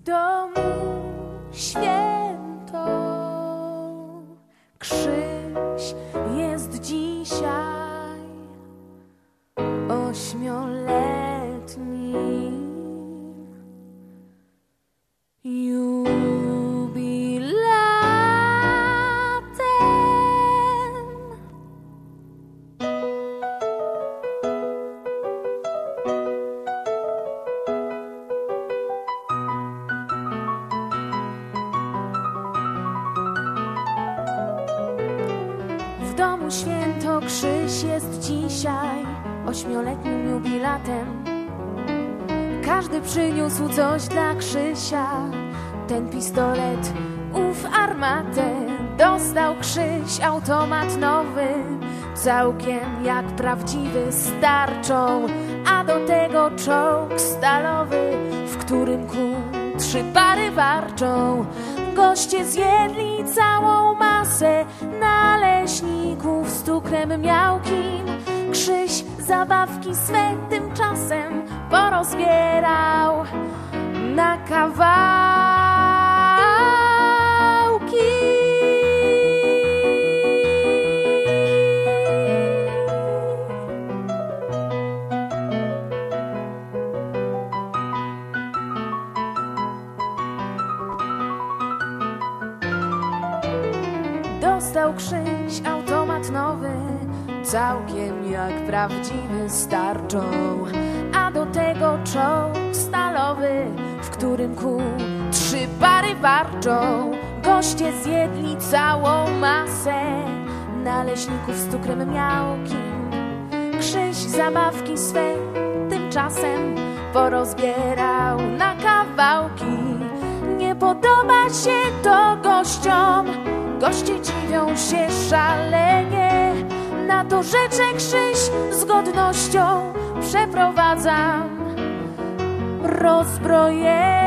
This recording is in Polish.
W domu święto, krzyż jest dzisiaj. Domu święto Krzyś jest dzisiaj ośmioletnim jubilatem. Każdy przyniósł coś dla Krzysia. Ten pistolet, ów armatę. Dostał Krzyś automat nowy, całkiem jak prawdziwy starczą. A do tego czołg stalowy, w którym kół trzy pary warczą. Goście zjedli całą masę naleśników z cukrem miałkim. Krzyś zabawki swe tymczasem porozbierał na kawałki. Dostał Krzyś automat nowy, całkiem jak prawdziwy starczą. A do tego czołg stalowy, w którym kół trzy pary warczą. Goście zjedli całą masę naleśników z cukrem miałkim. Krzyś zabawki swe tymczasem porozbierał na kawałki. Nie podoba się to gościom, goście dziwią się szalenie. Na to rzeczę Krzyś z godnością przeprowadzam rozbrojenie.